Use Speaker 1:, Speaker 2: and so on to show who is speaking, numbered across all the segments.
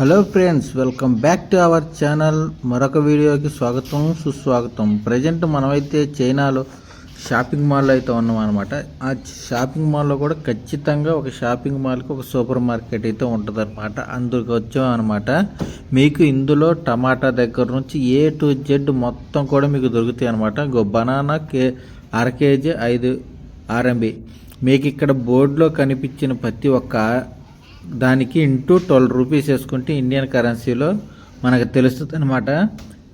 Speaker 1: Hello friends welcome back to our channel మరొక వీడియోకి స్వాగతం సుస్వాగతం. ప్రజెంట్ మనమైతే చైనాలో షాపింగ్ మాల్లో అయితే ఉన్నాం అనమాట ఆ షాపింగ్ మాల్లో కూడా ఖచ్చితంగా ఒక షాపింగ్ మాల్కి ఒక సూపర్ మార్కెట్ అయితే ఉంటుంది అనమాట అందుకు వచ్చాం అనమాట మీకు ఇందులో టమాటా దగ్గర నుంచి ఏ టు జెడ్ మొత్తం కూడా మీకు దొరుకుతాయి అనమాట ఇంకో బనానా కే అర కేజీ ఐదు ఆర్ఎంబి మీకు ఇక్కడ బోర్డులో కనిపించిన ప్రతి ఒక్క దానికి ఇంటూ ట్వెల్వ్ రూపీస్ వేసుకుంటే ఇండియన్ కరెన్సీలో మనకు తెలుస్తుంది అనమాట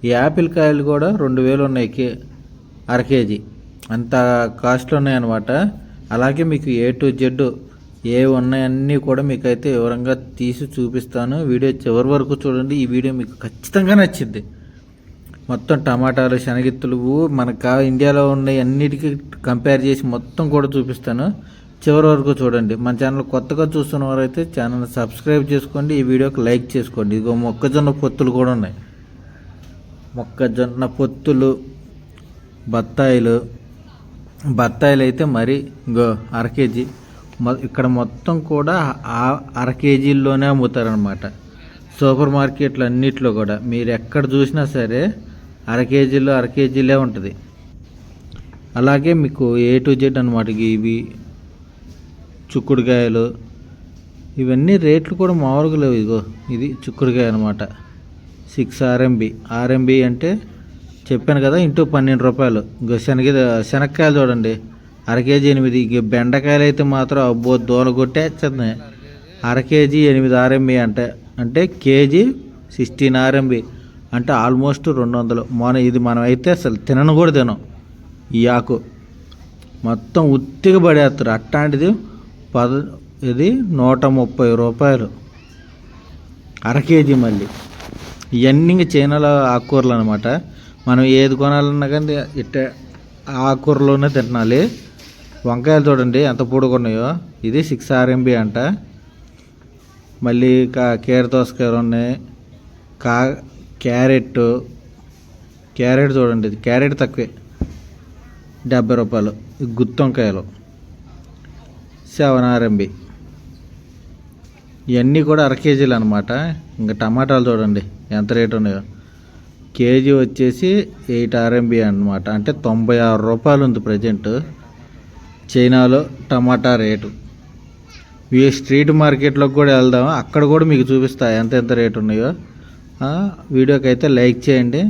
Speaker 1: ఈ యాపిల్ కాయలు కూడా రెండు వేలు ఉన్నాయి కే అర కేజీ. అంత కాస్ట్లు ఉన్నాయన్నమాట. అలాగే మీకు ఏ టు జెడ్ ఏ ఉన్నాయన్నీ కూడా మీకు అయితే వివరంగా తీసి చూపిస్తాను. వీడియో చివరి వరకు చూడండి. ఈ వీడియో మీకు ఖచ్చితంగా నచ్చింది. మొత్తం టమాటాలు శనగిత్తులు మనకు ఇండియాలో ఉన్న అన్నిటికీ కంపేర్ చేసి మొత్తం కూడా చూపిస్తాను. చివరి వరకు చూడండి. మన ఛానల్ కొత్తగా చూస్తున్న వారైతే ఛానల్ సబ్స్క్రైబ్ చేసుకోండి. ఈ వీడియోకి లైక్ చేసుకోండి. ఇదిగో మొక్కజొన్న పొత్తులు కూడా ఉన్నాయి. మొక్కజొన్న పొత్తులు బత్తాయిలు. బత్తాయిలు అయితే మరి ఇంకో అర కేజీ. ఇక్కడ మొత్తం కూడా ఆ అర కేజీల్లోనే అమ్ముతారనమాట సూపర్ మార్కెట్లు అన్నిట్లో కూడా. మీరు ఎక్కడ చూసినా సరే అర కేజీలు అర కేజీలే ఉంటుంది. అలాగే మీకు ఏ టు జెడ్ అనమాట ఇవి చుక్కుడుకాయలు. ఇవన్నీ రేట్లు కూడా మామూలుగా లేవు ఇదిగో. ఇది చుక్కుడుకాయ అనమాట సిక్స్ ఆర్ఎంబి ఆర్ఎంబి అంటే చెప్పాను కదా ఇంటూ పన్నెండు రూపాయలు. ఇంకా శనగ శనక్కాయలు చూడండి. అర కేజీ ఎనిమిది. ఇక బెండకాయలు అయితే మాత్రం అబ్బో దూల కొట్టేస్తుంది అర కేజీ ఎనిమిది ఆర్ఎంబి అంటే అంటే కేజీ సిక్స్టీన్ ఆర్ఎంబి అంటే ఆల్మోస్ట్ రెండు వందలు మన ఇది మనం అయితే అసలు తినను కూడా తినం. ఈ ఆకు. మొత్తం ఉత్తిగా పడేస్తారు. అట్లాంటిది పద ఇది నూట ముప్పై రూపాయలు. అర కేజీ మళ్ళీ. ఇవన్నీ ఇంక చైనాలో ఆకుకూరలు అనమాట మనం ఏది కొనాలన్నా కానీ ఇట్ట ఆకుకూరలోనే తినాలి. వంకాయలు చూడండి ఎంత పొడుగున్నాయో ఇది సిక్స్ ఆర్ఎంబి అంట. మళ్ళీ కా కీర దోసకాయలు ఉన్నాయి. కా క్యారెట్ క్యారెట్ చూడండి ఇది క్యారెట్ తక్కువే. డెబ్బై రూపాయలు. గుత్తొంకాయలు. గుత్తి వంకాయలు సెవెన్ ఆర్ఎంబి ఇవన్నీ కూడా అర కేజీలు అనమాట ఇంకా టమాటాలు చూడండి ఎంత రేటు ఉన్నాయో. కేజీ వచ్చేసి ఎయిట్ ఆర్ఎంబి అనమాట అంటే తొంభై ఆరు రూపాయలు ఉంది ప్రజెంట్. చైనాలో టమాటా రేటు. ఈ స్ట్రీట్ మార్కెట్లోకి కూడా వెళ్దాం అక్కడ కూడా మీకు చూపిస్తా ఎంత ఎంత రేటు ఉన్నాయో. వీడియోకి అయితే లైక్ చేయండి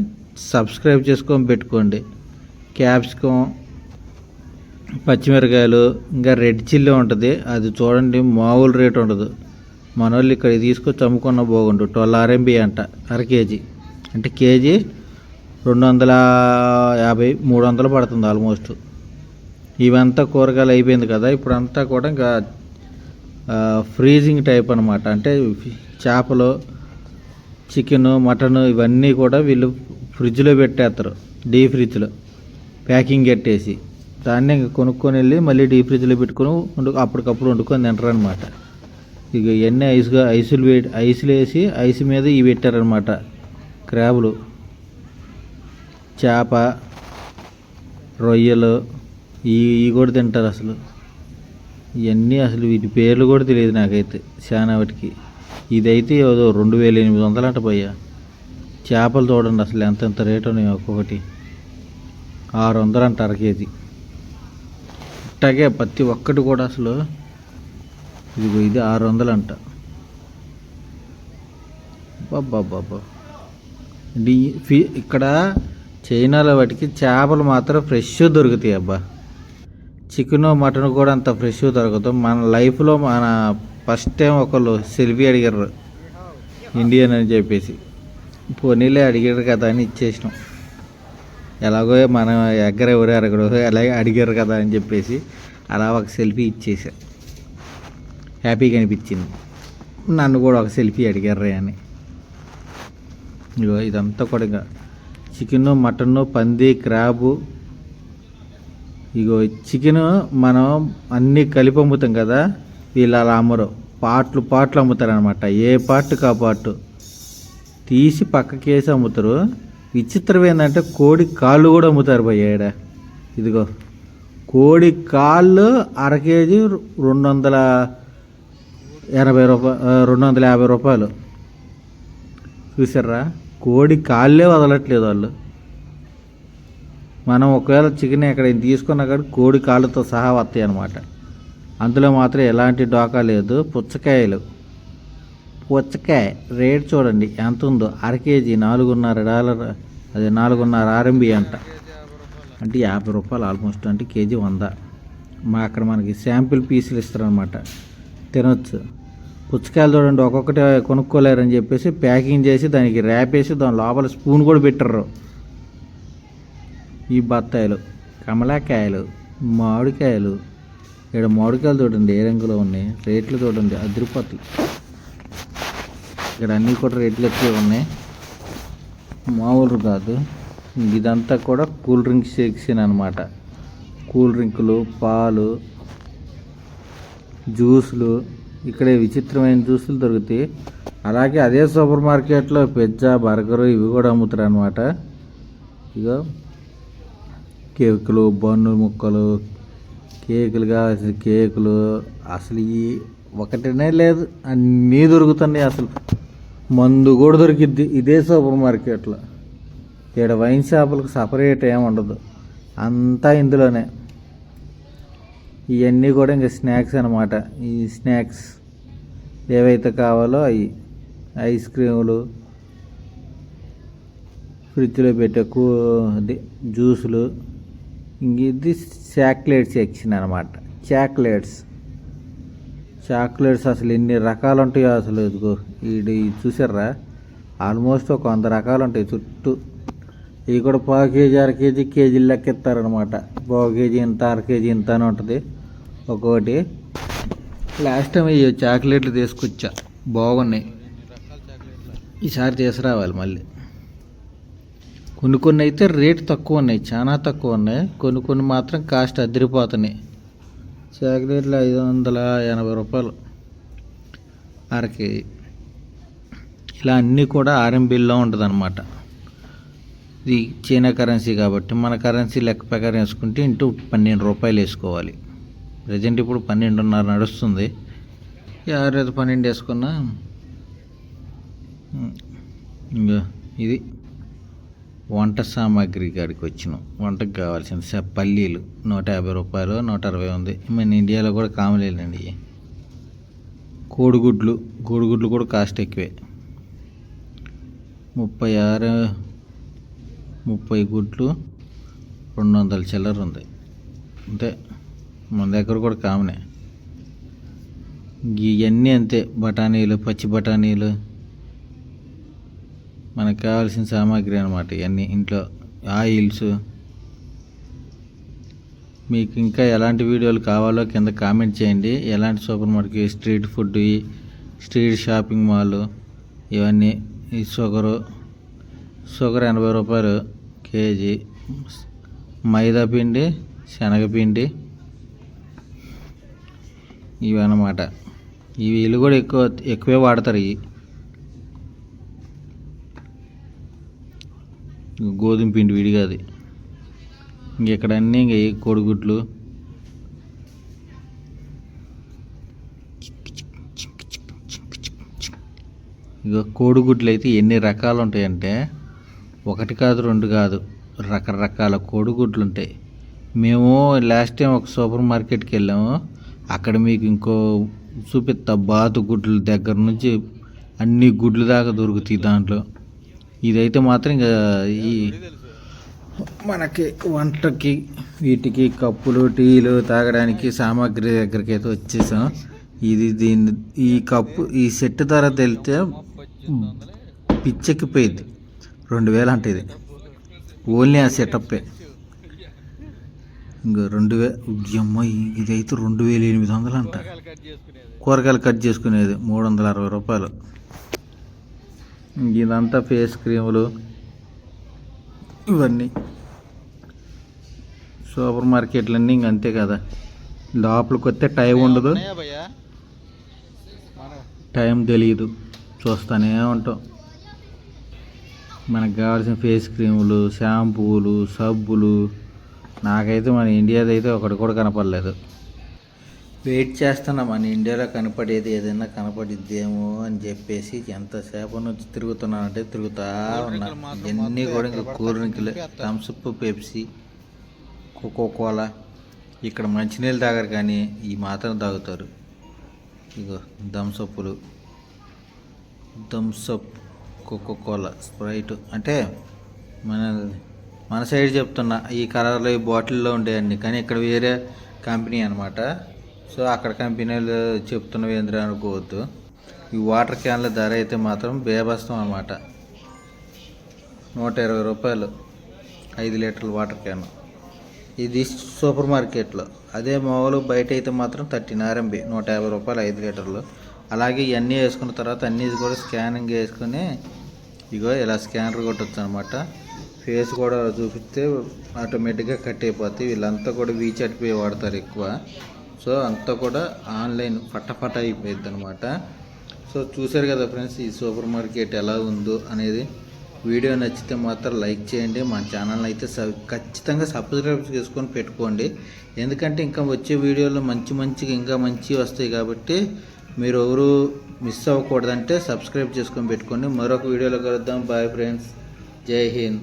Speaker 1: సబ్స్క్రైబ్ చేసుకొని పెట్టుకోండి. క్యాప్సికం పచ్చిమిరకాయలు ఇంకా రెడ్ చిల్లీ ఉంటుంది. అది చూడండి మామూలు రేట్ ఉండదు. మన వాళ్ళు ఇక్కడ తీసుకొచ్చి అమ్ముకున్న బాగుండు. ట్వెల్వ్ ఆర్ఎంబి అంట అర కేజీ. అంటే కేజీ రెండు వందల యాభై మూడు వందలు పడుతుంది ఆల్మోస్ట్. ఇవంతా కూరగాయలు అయిపోయింది కదా ఇప్పుడంతా కూడా ఇంకా ఫ్రీజింగ్ టైప్ అనమాట అంటే చేపలు చికెను మటన్ ఇవన్నీ కూడా వీళ్ళు ఫ్రిడ్జ్లో పెట్టేస్తారు డీ ఫ్రిడ్జ్లో. ప్యాకింగ్ కట్టేసి. దాన్ని ఇంకా కొనుక్కొని వెళ్ళి మళ్ళీ డీ ఫ్రిడ్జ్లో పెట్టుకొని వండు అప్పటికప్పుడు వండుకొని తింటారు అనమాట ఇక ఇవన్నీ ఐస్గా ఐసులు వే ఐసులు వేసి ఐస్ మీద ఇవి పెట్టారనమాట క్రాబులు. చేప రొయ్యలు ఈ ఇవి కూడా తింటారు అసలు. ఇవన్నీ అసలు వీటి పేర్లు కూడా తెలియదు నాకైతే చాలా వాటికి. ఇదైతే ఏదో రెండు వేల ఎనిమిది వందలు అంట పోయా చేపలు చూడండి అసలు ఎంత ఎంత రేటు ఉన్నాయి ఒక్కొక్కటి. ఆరు వందలు అంట అర కేజీ. అట్టాగే ప్రతి ఒక్కటి కూడా అసలు ఇదిగో ఇది ఆరు వందలు అంట. బాబా డి ఫీ ఇక్కడ చైనాలో వాటికి చేపలు మాత్రం ఫ్రెష్ దొరుకుతాయి అబ్బా. చికెన్ మటన్ కూడా అంత ఫ్రెష్ దొరకదు. మన లైఫ్లో మన ఫస్ట్ టైం ఒకళ్ళు సెల్ఫీ అడిగారు. ఇండియన్ అని చెప్పేసి. పోనీలే అడిగారు కదా అని ఇచ్చేసినాం. ఎలాగో మన ఎగ్గర ఎవరు అరగడు అలాగే అడిగారు కదా అని చెప్పేసి అలా ఒక సెల్ఫీ ఇచ్చేసా. హ్యాపీగా అనిపించింది. నన్ను కూడా ఒక సెల్ఫీ అడిగారు అని. ఇగో ఇదంతా కూడా ఇంకా చికెను మటన్ పంది క్రాబు. ఇగో చికెను మనం అన్నీ కలిపి అమ్ముతాం కదా వీళ్ళు అలా అమ్మరు. పాట్లు పాట్లు అమ్ముతారనమాట ఏ పార్ట్ కా పార్ట్ తీసి పక్కకేసి అమ్ముతారు. విచిత్రం ఏంటంటే కోడి కాళ్ళు కూడా అమ్ముతారు భయ్య ఏడ ఇదిగో కోడి కాళ్ళు అర కేజీ రెండు వందల ఎనభై రూపాయలు రెండు వందల యాభై రూపాయలు. చూసారా కోడి కాళ్ళే వదలట్లేదు వాళ్ళు. మనం ఒకవేళ చికెన్ ఎక్కడ తీసుకున్నా కానీ కోడి కాళ్ళతో సహా వస్తాయి అన్నమాట అందులో మాత్రం ఎలాంటి డోకా లేదు పుచ్చకాయలు. పుచ్చకాయ రేట్ చూడండి ఎంత ఉందో అర కేజీ నాలుగున్నర డాలర్ అదే నాలుగున్నర ఆర్ఎంబి అంట. అంటే యాభై రూపాయలు ఆల్మోస్ట్ అంటే కేజీ వంద. మా అక్కడ మనకి శాంపిల్ పీసులు ఇస్తారనమాట తినొచ్చు. పుచ్చకాయలు చూడండి ఒక్కొక్కటి కొనుక్కోలేరని చెప్పేసి ప్యాకింగ్ చేసి దానికి ర్యాప్ వేసి దాని లోపల స్పూన్ కూడా పెట్టరు. ఈ బత్తాయిలు కమలాకాయలు మామిడికాయలు. ఇక్కడ మామిడికాయలు చూడండి ఏ రంగులో ఉన్నాయి? రేట్లు చూడండి అదిరిపోతాయి. ఇక్కడ అన్నీ కూడా రేట్లు ఎక్కువ ఉన్నాయి. మామూలు కాదు. ఇదంతా కూడా కూల్ డ్రింక్ సెక్షన్ అనమాట కూల్ డ్రింకులు పాలు జ్యూసులు ఇక్కడ విచిత్రమైన జ్యూసులు దొరుకుతాయి. అలాగే అదే సూపర్ మార్కెట్లో పిజ్జా బర్గరు ఇవి కూడా అమ్ముతారు అనమాట ఇగో కేకులు బన్ను ముక్కలు కేకులు కావాల్సిన కేకులు అసలు ఈ ఒకటినే లేదు అన్నీ దొరుకుతున్నాయి అసలు. మందు కూడా దొరికిద్ది. ఇదే సూపర్ మార్కెట్లో. ఇక్కడ వైన్ షాపులకు సపరేట్ ఏమి ఉండదు. అంతా ఇందులోనే. ఇవన్నీ కూడా ఇంకా స్నాక్స్ అనమాట ఈ స్నాక్స్ ఏవైతే కావాలో అవి ఐస్ క్రీములు ఫ్రిడ్జ్లో పెట్టే కూ అది జ్యూసులు. ఇంక ఇది చాక్లెట్స్ ఎక్చిన అనమాట చాక్లెట్స్. చాక్లెట్స్ అసలు ఎన్ని రకాలు ఉంటాయో అసలు ఇదిగో ఇది చూసారా ఆల్మోస్ట్ ఒక వంద రకాలు ఉంటాయి చుట్టూ. ఇవి కూడా పావు కేజీ అర కేజీ కేజీలు లెక్క ఇస్తారనమాట పావు కేజీ ఇంత అర కేజీ ఇంత అని ఉంటుంది. ఒక్కొక్కటి లాస్ట్ టైం ఇవి చాక్లెట్లు తీసుకొచ్చా. బాగున్నాయి. ఈసారి తీసుకురావాలి మళ్ళీ. కొన్ని కొన్ని అయితే రేట్ తక్కువ ఉన్నాయి చాలా తక్కువ ఉన్నాయి. కొన్ని కొన్ని మాత్రం కాస్ట్ అదిరిపోతున్నాయి. చాక్లెట్లు ఐదు వందల ఎనభై రూపాయలు. అర కేజీ ఇలా అన్నీ కూడా ఆర్ఎంబిల్లో ఉంటుందన్నమాట. ఇది చైనా కరెన్సీ కాబట్టి మన కరెన్సీ లెక్క ప్రకారం వేసుకుంటే ఇంటూ పన్నెండు రూపాయలు వేసుకోవాలి. ప్రజెంట్ ఇప్పుడు పన్నెండున్నర నడుస్తుంది. ఎవరైతే పన్నెండు వేసుకున్నా ఇంకా ఇది. వంట సామాగ్రి కాడికి వచ్చినాం. వంటకు కావాల్సిన పల్లీలు నూట యాభై రూపాయలు నూట అరవై ఉంది. మన ఇండియాలో కూడా కామలేనండి కోడిగుడ్లు కోడిగుడ్లు కూడా కాస్ట్ ఎక్కువే. ముప్పై ఆరు ముప్పై గుడ్లు రెండు వందల చిల్లర ఉంది. అంతే. మన దగ్గర కూడా కామనే. ఇవన్నీ అంతే. బఠానీలు పచ్చి బఠానీలు మనకు కావాల్సిన సామాగ్రి అనమాట ఇవన్నీ. ఇంట్లో ఆయిల్స్ మీకు ఇంకా ఎలాంటి వీడియోలు కావాలో కింద కామెంట్ చేయండి. ఎలాంటి super market street food street shopping mall ఇవన్నీ. ఈ షుగరు షుగర్ ఎనభై రూపాయలు కేజీ. మైదా పిండి శనగపిండి. ఇవి అన్నమాట ఇవి వీళ్ళు కూడా ఎక్కువ ఎక్కువే వాడతారు ఇవి గోధుమ పిండి విడిగా అది. ఇంకెక్కడ అన్నీ ఇంక ఏ కోడిగుడ్లు. ఇక కోడిగుడ్లు అయితే ఎన్ని రకాలు ఉంటాయంటే ఒకటి కాదు రెండు కాదు రకరకాల కోడిగుడ్లు ఉంటాయి మేము లాస్ట్ టైం ఒక సూపర్ మార్కెట్కి వెళ్ళాము. అక్కడ మీకు ఇంకో చూపిస్తా బాతు గుడ్ల దగ్గర నుంచి అన్ని గుడ్లు దాకా దొరుకుతాయి దాంట్లో. ఇదైతే మాత్రం ఇంకా ఈ మనకి వంటకి వీటికి కప్పులు టీలు తాగడానికి సామాగ్రి దగ్గరికి అయితే వచ్చేసాం. ఇది దీన్ని ఈ కప్పు ఈ సెట్ ధర తెలితే పిచ్చెక్కిపోయింది. రెండు వేలు అంటే ఇది. ఓన్లీ ఆ సెటప్పే. ఇంకా రెండు వే అమ్మ ఇదైతే రెండు వేల ఎనిమిది వందలు అంట. కూరగాయలు కట్ చేసుకునేది మూడు వందల అరవై రూపాయలు. ఇదంతా ఫేస్ క్రీములు ఇవన్నీ. సూపర్ మార్కెట్లన్నీ ఇంక అంతే కదా. లోపలికి వస్తే టైం ఉండదు. టైం తెలియదు చూస్తూనే ఉంటాం. మనకు కావాల్సిన ఫేస్ క్రీములు షాంపూలు సబ్బులు నాకైతే మన ఇండియాది అయితే ఒకటి కూడా కనపడలేదు. వెయిట్ చేస్తున్నా మన ఇండియాలో కనపడేది ఏదైనా కనపడిద్దేమో అని చెప్పేసి ఎంతసేపు నుంచి తిరుగుతున్నానంటే తిరుగుతా ఉన్నా. ఇవన్నీ కూడా ఇంకా కూల్ డ్రింకులు థమ్స్అప్ పెప్సీ కోకో కోలా ఇక్కడ మంచినీళ్ళు తాగరు కానీ ఈ మాత్రం తాగుతారు. ఇగో థమ్సప్పులు Thums Up coca cola Sprite అంటే మన మన సైడ్ చెప్తున్నా ఈ కలర్లో ఈ బాటిల్లో ఉండేవన్నీ కానీ ఇక్కడ వేరే కంపెనీ అనమాట సో అక్కడ కంపెనీలు చెప్తున్నవి ఏంద్రా అనుకోవద్దు. ఈ వాటర్ క్యాన్ల ధర అయితే మాత్రం బేబస్తం అనమాట నూట ఇరవై రూపాయలు ఐదు లీటర్ల వాటర్ క్యాన్. ఇది సూపర్ మార్కెట్లో. అదే మామూలు బయట అయితే మాత్రం థర్టీన్ ఆర్ఎంబి నూట యాభై రూపాయలు ఐదు లీటర్లు. అలాగే ఇవన్నీ వేసుకున్న తర్వాత అన్నీ కూడా స్కానింగ్ వేసుకొని ఇగో ఇలా స్కానర్ కొట్టచ్చు అనమాట ఫేస్ కూడా చూపిస్తే ఆటోమేటిక్గా కట్ అయిపోతాయి వీళ్ళంతా కూడా వీచాట్ పే వాడతారు ఎక్కువ. సో అంతా కూడా ఆన్లైన్ పట్టపట అయిపోయింది అనమాట సో చూశారు కదా ఫ్రెండ్స్ ఈ సూపర్ మార్కెట్ ఎలా ఉందో అనేది. వీడియో నచ్చితే మాత్రం లైక్ చేయండి. మా ఛానల్ అయితే స ఖచ్చితంగా సబ్స్క్రైబ్ చేసుకొని పెట్టుకోండి. ఎందుకంటే ఇంకా వచ్చే వీడియోలో మంచి మంచిగా ఇంకా మంచి వస్తాయి కాబట్టి మీరు ఎవరు మిస్ అవ్వకూడదంటే సబ్స్క్రైబ్ చేసుకొని పెట్టుకోండి. మరొక వీడియోలో కలుద్దాం. Bye friends. జై హింద్.